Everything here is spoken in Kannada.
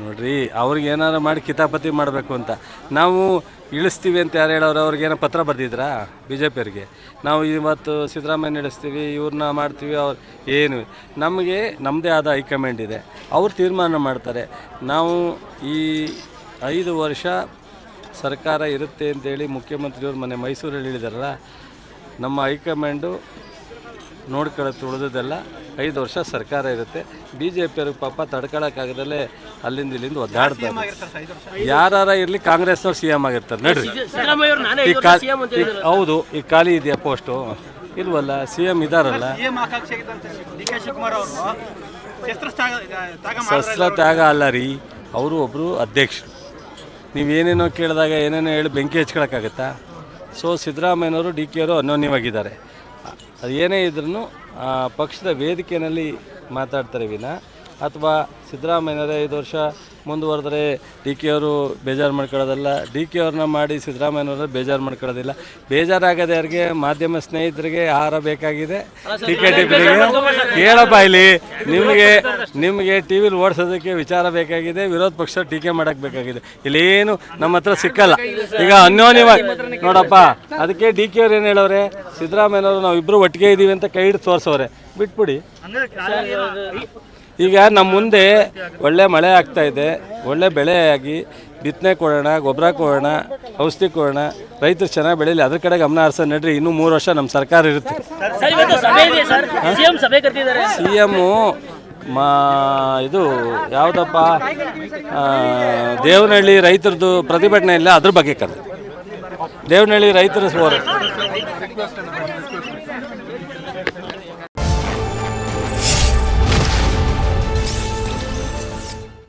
ನೋಡ್ರಿ. ಅವ್ರಿಗೆ ಏನಾರು ಮಾಡಿ ಕಿತಾಪತಿ ಮಾಡಬೇಕು ಅಂತ. ನಾವು ಇಳಿಸ್ತೀವಿ ಅಂತ ಯಾರು ಹೇಳೋರು ಅವ್ರಿಗೇನೋ ಪತ್ರ ಬರೆದಿದ್ರಾ ಬಿ ಜೆ ಪಿಯವ್ರಿಗೆ ನಾವು ಇವತ್ತು ಸಿದ್ದರಾಮಯ್ಯ ನಡೆಸ್ತೀವಿ ಇವ್ರನ್ನ ಮಾಡ್ತೀವಿ, ಅವ್ರು ಏನು? ನಮಗೆ ನಮ್ಮದೇ ಆದ ಹೈಕಮಾಂಡ್ ಇದೆ. ಅವ್ರು ತೀರ್ಮಾನ ಮಾಡ್ತಾರೆ. ನಾವು ಈ ಐದು ವರ್ಷ ಸರ್ಕಾರ ಇರುತ್ತೆ ಅಂತೇಳಿ ಮುಖ್ಯಮಂತ್ರಿಯವ್ರು ಮೊನ್ನೆ ಮೈಸೂರಲ್ಲಿ ಹೇಳಿದಾರಲ್ಲ, ನಮ್ಮ ಹೈಕಮಾಂಡು ನೋಡ್ಕೊಳ್ಳೋದು ಉಳಿದದೆಲ್ಲ ಐದು ವರ್ಷ ಸರ್ಕಾರ ಇರುತ್ತೆ. ಬಿ ಜೆ ಪಿಯವ್ರಿಗೆ ಪಾಪ ತಡ್ಕೊಳಕ್ಕಾಗದಲ್ಲೇ ಅಲ್ಲಿಂದ ಇಲ್ಲಿಂದ ಒದ್ದಾಡ್ತಾರೆ ಯಾರು ಇರಲಿ ಕಾಂಗ್ರೆಸ್ನವ್ರು ಸಿ ಎಂ ಆಗಿರ್ತಾರೆ. ನೋಡ್ರಿ. ಸಿದ್ದರಾಮಯ್ಯ ಅವರು ನಾನೇ ಈ ಕಾ ಈ- ಹೌದು ಈ ಖಾಲಿ ಇದೆಯಾ ಪೋಸ್ಟು? ಇಲ್ವಲ್ಲ ಸಿ ಎಂ ಇದಾರಲ್ಲ. ಶಸ್ತ್ರ ತ್ಯಾಗ ಅಲ್ಲ ರೀ ಅವರು ಒಬ್ಬರು ಅಧ್ಯಕ್ಷರು. ನೀವೇನೇನೋ ಕೇಳಿದಾಗ ಏನೇನೋ ಹೇಳಿ ಬೆಂಕಿ ಹಚ್ಕೊಳಕ್ಕಾಗತ್ತಾ ಸೊ ಸಿದ್ದರಾಮಯ್ಯನವರು ಡಿ ಕೆ ಅವರು ಅನ್ಯೋನ್ಯವಾಗಿದ್ದಾರೆ ಅದು ಏನೇ ಇದ್ರೂ ಪಕ್ಷದ ವೇದಿಕೆಯಲ್ಲಿ ಮಾತಾಡ್ತಾರೆ ವಿನ. ಅಥವಾ ಸಿದ್ದರಾಮಯ್ಯನವರೇ ಐದು ವರ್ಷ ಮುಂದುವರೆದ್ರೆ ಡಿ ಕೆ ಅವರು ಬೇಜಾರು ಮಾಡ್ಕೊಳ್ಳೋದಲ್ಲ. ಡಿ ಕೆ ಅವ್ರನ್ನ ಮಾಡಿ ಸಿದ್ದರಾಮಯ್ಯನವ್ರನ್ನ ಬೇಜಾರು ಮಾಡ್ಕೊಳ್ಳೋದಿಲ್ಲ. ಬೇಜಾರಾಗದೆ ಯಾರಿಗೆ ಮಾಧ್ಯಮ ಸ್ನೇಹಿತರಿಗೆ ಆಹಾರ ಬೇಕಾಗಿದೆ. ಟಿಕೆಟ್ ಹೇಳಪ್ಪ ಇಲ್ಲಿ. ನಿಮಗೆ ನಿಮಗೆ ಟಿ ವಿಲಿ ಓಡಿಸೋದಕ್ಕೆ ವಿಚಾರ ಬೇಕಾಗಿದೆ. ವಿರೋಧ ಪಕ್ಷ ಟೀಕೆ ಮಾಡೋಕ್ಕೆ ಬೇಕಾಗಿದೆ. ಇಲ್ಲೇನು ನಮ್ಮ ಹತ್ರ ಸಿಕ್ಕಲ್ಲ. ಈಗ ಅನ್ಯೋನ್ಯವಾಗಿ ನೋಡಪ್ಪ ಅದಕ್ಕೆ ಡಿ ಕೆ ಅವ್ರು ಏನು ಹೇಳೋರೆ ಸಿದ್ದರಾಮಯ್ಯನವರು ನಾವಿಬ್ಬರು ಒಟ್ಟಿಗೆ ಇದ್ದೀವಿ ಅಂತ ಕೈ ಹಿಡಿದು ತೋರಿಸೋರೆ ಬಿಟ್ಬಿಡಿ. ಈಗ ನಮ್ಮ ಮುಂದೆ ಒಳ್ಳೆ ಮಳೆ ಆಗ್ತಾ ಇದೆ. ಒಳ್ಳೆ ಬೆಳೆ ಆಗಿ ಬಿತ್ತನೆ ಕೊಡೋಣ ಗೊಬ್ಬರ ಕೊಡೋಣ ಔಷಧಿ ಕೊಡೋಣ. ರೈತರು ಚೆನ್ನಾಗಿ ಬೆಳೀಲಿ ಅದ್ರ ಕಡೆ ಗಮನ ಹರಿಸ ನಡ್ರಿ. ಇನ್ನೂ ಮೂರು ವರ್ಷ ನಮ್ಮ ಸರ್ಕಾರ ಇರುತ್ತೆ. ಸಿ ಎಮ್ಮು ಮಾ ಇದು ಯಾವುದಪ್ಪ? ದೇವನಹಳ್ಳಿ ರೈತರದ್ದು ಪ್ರತಿಭಟನೆ ಇಲ್ಲ ಅದ್ರ ಬಗ್ಗೆ ಕರೆ. ದೇವನಹಳ್ಳಿ ರೈತರ ಹೋರಾಟ